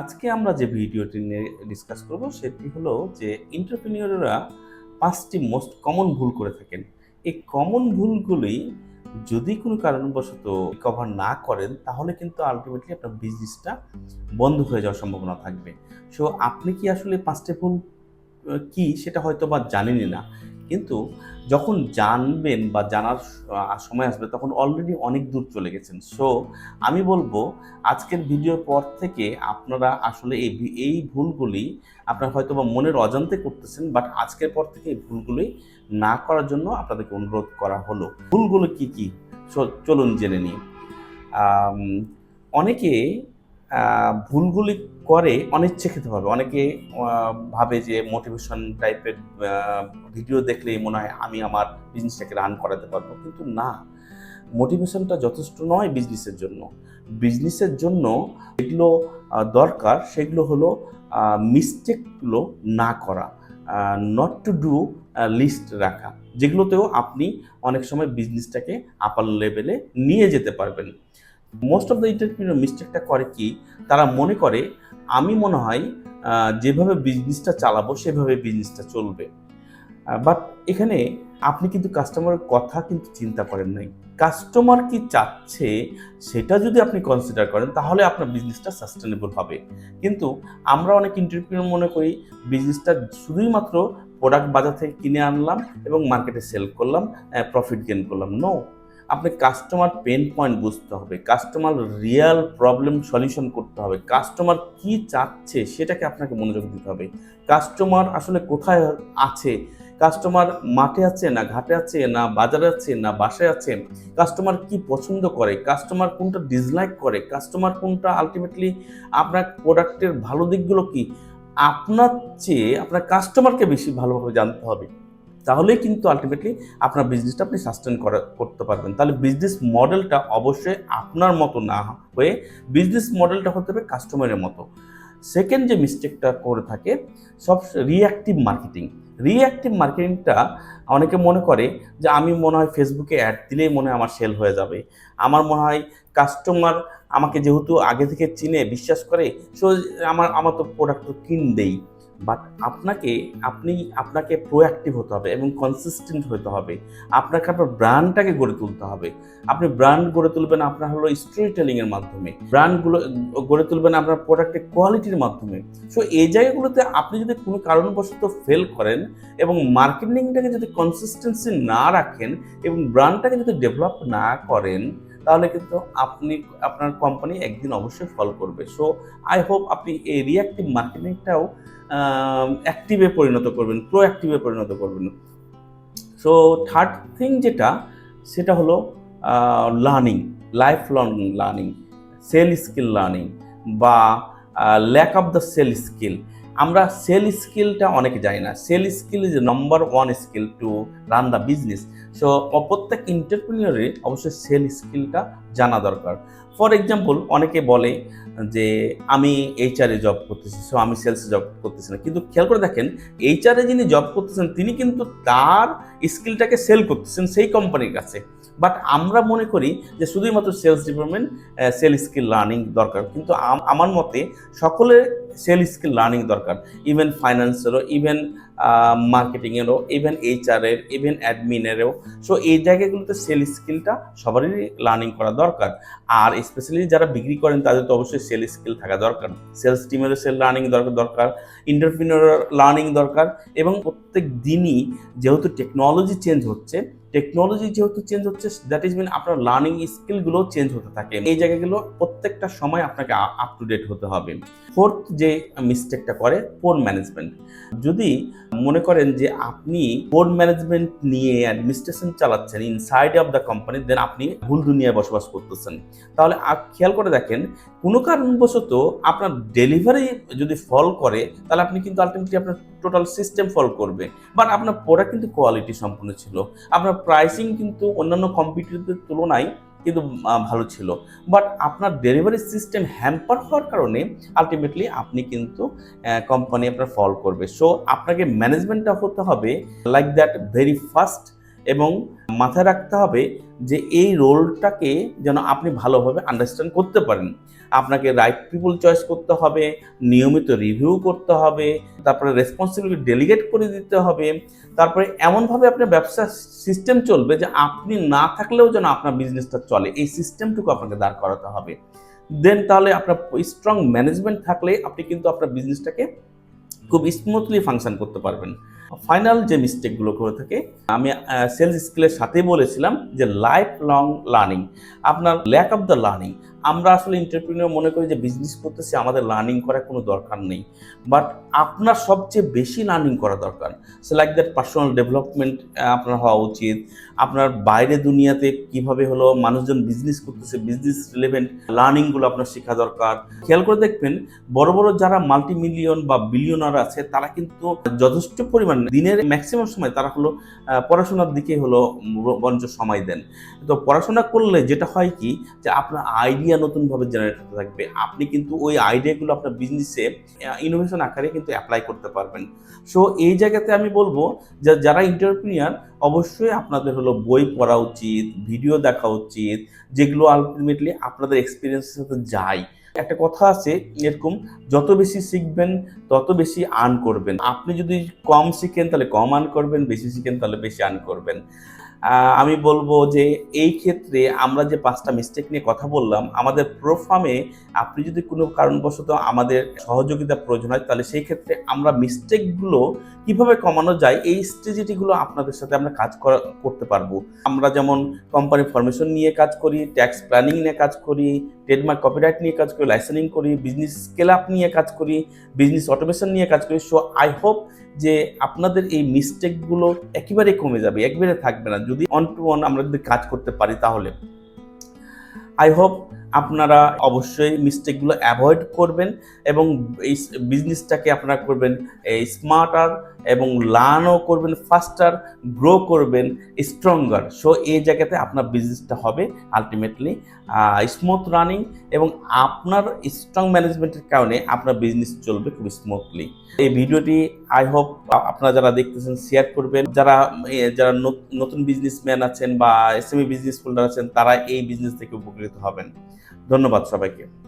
আজকে আমরা যে ভিডিওটি নিয়ে ডিসকাস করব সেটি হলো যে এন্টারপ্রেনিয়ররা পাঁচটি মোস্ট কমন ভুল করে থাকেন। এই কমন ভুলগুলি যদি কোনো কারণবশত কভার না করেন, তাহলে কিন্তু আলটিমেটলি আপনার বিজনেসটা বন্ধ হয়ে যাওয়ার সম্ভাবনা থাকবে। সো আপনি কি আসলে পাঁচটি ভুল কি সেটা হয়তো বা জানেনই না। কিন্তু যখন জানবেন বা জানার সময় আসবে, তখন অলরেডি অনেক দূর চলে গেছেন। সো আমি বলব, আজকের ভিডিওর পর থেকে আপনারা আসলে এই এই ভুলগুলি আপনারা হয়তো বা মনের অজান্তে করতেছেন বাট আজকের পর থেকে এই ভুলগুলি না করার জন্য আপনাদেরকে অনুরোধ করা হলো। ভুলগুলো কি কি? চলুন জেনে নিই। অনেকে ভুলগুলি করে অনিচ্ছাকৃতভাবে অনেকে ভাবে যে মোটিভেশন টাইপের ভিডিও দেখলেই মনে হয় আমি আমার বিজনেসটাকে রান করাতে পারব, কিন্তু না। মোটিভেশনটা যথেষ্ট নয় বিজনেসের জন্য। বিজনেসের জন্য যেগুলো দরকার সেগুলো হলো মিস্টেকগুলো না করা নট টু ডু লিস্ট রাখা, যেগুলোতেও আপনি অনেক সময় বিজনেসটাকে আপার লেভেলে নিয়ে যেতে পারবেন। মোস্ট অফ দ্য ইন্টারপ্রিনিয়র মিস্টেকটা করে কি? তারা মনে করে, আমি মনে হয় যেভাবে বিজনেসটা চালাবো, সেভাবে বিজনেসটা চলবে। বাট এখানে আপনি কিন্তু কাস্টমারের কথা কিন্তু চিন্তা করেন নাই। কাস্টমার কি চাচ্ছে, সেটা যদি আপনি কনসিডার করেন, তাহলে আপনার বিজনেসটা সাস্টেনেবল হবে। কিন্তু আমরা অনেক ইন্টারপ্রিনিয়র মনে করি বিজনেসটা শুধুই মাত্র প্রোডাক্ট বাজার থেকে কিনে আনলাম এবং মার্কেটে সেল করলাম প্রফিট গেন করলাম। নো আপনি কাস্টমার পেন পয়েন্ট বুঝতে হবে কাস্টমার রিয়েল প্রবলেম সলিউশন করতে হবে কাস্টমার কি চাচ্ছে সেটাকে আপনাকে মনোযোগ দিতে হবে। কাস্টমার আসলে কোথায় আছে কাস্টমার মাঠে আছে না ঘাটে আছে না বাজারে আছে না বাসায় আছে কাস্টমার কি পছন্দ করে কাস্টমার কোনটা ডিসলাইক করে কাস্টমার কোনটা আলটিমেটলি আপনার প্রোডাক্টের ভালো দিকগুলো কি? আপনার চেয়ে আপনার কাস্টমারকে বেশি ভালোভাবে জানতে হবে। তাহলেই কিন্তু আলটিমেটলি আপনার বিজনেসটা আপনি সাস্টেন করা, করতে পারবেন। তাহলে বিজনেস মডেলটা অবশ্যই আপনার মতো না হয়ে বিজনেস মডেলটা হতে হবে কাস্টমারের মতো। সেকেন্ড যে মিস্টেকটা করে থাকে, সব রিঅ্যাক্টিভ মার্কেটিং রিঅ্যাক্টিভ মার্কেটিংটা অনেকে মনে করে যে আমি মনে হয় ফেসবুকে অ্যাড দিলেই মনে হয় আমার সেল হয়ে যাবে। আমার মনে হয় কাস্টমার আমাকে যেহেতু আগে থেকে চিনে, বিশ্বাস করে, সো আমার আমার তো প্রোডাক্ট তো কিনবেই। বাট আপনাকে, আপনি আপনাকে প্রোঅ্যাক্টিভ হতে হবে এবং কনসিস্টেন্ট হতে হবে। আপনাকে আপনার ব্র্যান্ডটাকে গড়ে তুলতে হবে। আপনি ব্র্যান্ড গড়ে তুলবেন আপনার হলো স্টোরি টেলিংয়ের মাধ্যমে। ব্র্যান্ডগুলো গড়ে তুলবেন আপনার প্রোডাক্টের কোয়ালিটির মাধ্যমে। সো এই জায়গাগুলোতে আপনি যদি কোনো কারণবশত ফেল করেন এবং মার্কেটিংটাকে যদি কনসিস্টেন্সি না রাখেন এবং ব্র্যান্ডটাকে যদি ডেভেলপ না করেন, তাহলে কিন্তু আপনি, আপনার কোম্পানি একদিন অবশ্যই ফল করবে। সো আই হোপ আপনি এই রিয়াক্টিভ মার্কেটিংটাও অ্যাক্টিভে পরিণত করবেন প্রো অ্যাক্টিভে পরিণত করবেন। সো থার্ড থিং যেটা, সেটা হলো learning life long learning sell skill learning বা lack of the sell skill আমরা সেল স্কিলটা অনেকে জানি না। Sell skill is number one skill to run the business so প্রত্যেক ইন্টারপ্রিনিয়রে অবশ্যই সেল স্কিলটা জানা দরকার। ফর এক্সাম্পল অনেকে বলে যে, আমি এইচআরে জব করতেছি সো আমি সেলসে জব করতেছি না। কিন্তু খেয়াল করে দেখেন এইচআরে যিনি জব করতেছেন, তিনি কিন্তু তার স্কিলটাকে সেল করতেছেন সেই কোম্পানির কাছে। বাট আমরা মনে করি যে শুধুই মাত্র sales department sell skill learning দরকার। কিন্তু আমার মতে সকলের সেল স্কিল লার্নিং দরকার। ইভেন ফাইন্যান্সেরও ইভেন মার্কেটিংয়েরও ইভেন এইচআরের ইভেন অ্যাডমিনেরও সো এই জায়গাগুলোতে সেল স্কিলটা সবারই লার্নিং করা দরকার। আর স্পেশালি যারা বিক্রি করেন, তাদের তো অবশ্যই সেল স্কিল থাকা দরকার। সেলস টিমেরও সেল লার্নিং দরকার দরকার। ইন্টারপ্রিনিয়র লার্নিং দরকার। এবং প্রত্যেক দিনই যেহেতু টেকনোলজি চেঞ্জ হচ্ছে টেকনোলজি যেহেতু চেঞ্জ হচ্ছে দ্যাট ইজ মিন আপনার লার্নিং স্কিলগুলো চেঞ্জ হতে থাকে। এই জায়গাগুলো প্রত্যেকটা সময় আপনাকে আপ টু ডেট হতে হবে। ফোর্থ যে মিস্টেকটা করে ফোন ম্যানেজমেন্ট যদি মনে করেন যে আপনি বোর্ড ম্যানেজমেন্ট নিয়ে অ্যাডমিনিস্ট্রেশন চালাচ্ছেন inside of the company then আপনি ভুল দুনিয়ায় বসবাস করতেছেন। তাহলে খেয়াল করে দেখেন, কোনো কারণবশত আপনার ডেলিভারি যদি ফল করে, তাহলে আপনি কিন্তু আলটিমেটলি আপনার টোটাল সিস্টেম ফল করবে। বাট আপনার প্রোডাক্ট কিন্তু কোয়ালিটি সম্পূর্ণ ছিল। আপনার প্রাইসিং কিন্তু অন্যান্য কম্পিটিটরদের তুলনায় কিন্তু ভালো ছিল। বাট আপনার ডেলিভারি সিস্টেম হ্যাম্পার হওয়ার কারণে আলটিমেটলি আপনি কিন্তু কোম্পানি আপনার ফল করবে। সো আপনাকে ম্যানেজমেন্টটা হতে হবে লাইক দ্যাট ভেরি ফাস্ট এবং মাথায় রাখতে হবে যে এই রোলটাকে যেন আপনি ভালোভাবে আন্ডারস্ট্যান্ড করতে পারেন। আপনাকে রাইট পিপল চয়েস করতে হবে, নিয়মিত রিভিউ করতে হবে, তারপরে রেসপন্সিবিলিটি ডেলিগেট করে দিতে হবে, তারপরে এমনভাবে আপনার ব্যবসা সিস্টেম চলবে যে আপনি না থাকলেও যেন আপনার বিজনেসটা চলে। এই সিস্টেমটুকু আপনাকে দাঁড় করাতে হবে। দেন তাহলে আপনার স্ট্রং ম্যানেজমেন্ট থাকলে আপনি কিন্তু আপনার বিজনেসটাকে খুব স্মুথলি ফাংশন করতে পারবেন। ফাইনাল যে মিস্টেকগুলো করে থাকে, আমি সেলস স্কিলের সাথে বলেছিলাম যে লাইফ লং লার্নিং আপনার ল্যাক অফ দ্য লার্নিং আমরা আসলে ইন্টারপ্রিনিয়র মনে করি যে বিজনেস করতেছি, আমাদের লার্নিং করার কোনো দরকার নেই। বাট আপনার সবচেয়ে বেশি লার্নিং করা দরকার। সে লাইক দ্যাট পার্সোনাল ডেভেলপমেন্ট আপনার হওয়া উচিত। আপনার বাইরে দুনিয়াতে কীভাবে হলো, মানুষজন বিজনেস করতেছে বিজনেস রিলেভেন্ট লার্নিংগুলো আপনার শেখা দরকার। খেয়াল করে দেখবেন, বড় বড় যারা মাল্টি মিলিয়ন বা বিলিয়নার আছে, তারা কিন্তু যথেষ্ট পরিমাণ দিনের ম্যাক্সিমাম সময় তারা হলো পড়াশোনার দিকে হলো বঞ্চ সময় দেন। তো পড়াশোনা করলে যেটা হয় কি, যে আপনার আইডিয়া নতুনভাবে জেনারেট হতে থাকবে, আপনি কিন্তু ওই আইডিয়াগুলো আপনার বিজনেসে ইনোভেশন আকারে কিন্তু অ্যাপ্লাই করতে পারবেন। সো এই জায়গাতে আমি বলব যে যারা ইন্টারপ্রিনিয়ার অবশ্যই আপনাদের হলো বই পড়া উচিত ভিডিও দেখা উচিত, যেগুলো আলটিমেটলি আপনাদের এক্সপিরিয়েন্সের সাথে যায়। একটা কথা আছে, এরকম যত বেশি শিখবেন, তত বেশি আর্ন করবেন। আপনি যদি কম শিখেন, তাহলে কম আর্ন করবেন, বেশি শিখেন, তাহলে বেশি আর্ন করবেন। আমি বলব যে এই ক্ষেত্রে আমরা যে পাঁচটা মিস্টেক নিয়ে কথা বললাম, আমাদের প্রোফার্মে আপনি যদি কোনো কারণবশত আমাদের সহযোগিতা প্রয়োজন হয়, তাহলে সেই ক্ষেত্রে আমরা মিস্টেকগুলো কীভাবে কমানো যায়, এই স্ট্র্যাটেজিগুলো আপনাদের সাথে আমরা কাজ করা- করতে পারব। আমরা যেমন কোম্পানি ফরমেশন নিয়ে কাজ করি ট্যাক্স প্ল্যানিং নিয়ে কাজ করি ট্রেডমার্ক কপিরাইট নিয়ে কাজ করি লাইসেন্সিং করি বিজনেস স্কেল আপ নিয়ে কাজ করি বিজনেস অটোমেশন নিয়ে কাজ করি। সো আই হোপ যে আপনাদের এই মিস্টেকগুলো একেবারে কমে যাবে, একবারে থাকবে না। যদি অন টু অন আমরা যদি কাজ করতে পারি তাহলে। আই হোপ আপনারা অবশ্যই মিস্টেকগুলো অ্যাভয়েড করবেন এবং এই বিজনেসটাকে আপনারা করবেন এই স্মার্টার এবং লার্নও করবেন ফাস্টার গ্রো করবেন স্ট্রঙ্গার সো এই জায়গাতে আপনার বিজনেসটা হবে আলটিমেটলি স্মুথ রানিং এবং আপনার স্ট্রং ম্যানেজমেন্টের কারণে আপনার বিজনেস চলবে খুব স্মুথলি এই ভিডিওটি আই হোপ আপনারা যারা দেখতেছেন শেয়ার করবেন। যারা যারা নত- নতুন বিজনেসম্যান আছেন বা এস এসএমই বিজনেস হোল্ডার আছেন, তারা এই বিজনেস থেকে উপকৃত হবেন। ধন্যবাদ সবাইকে।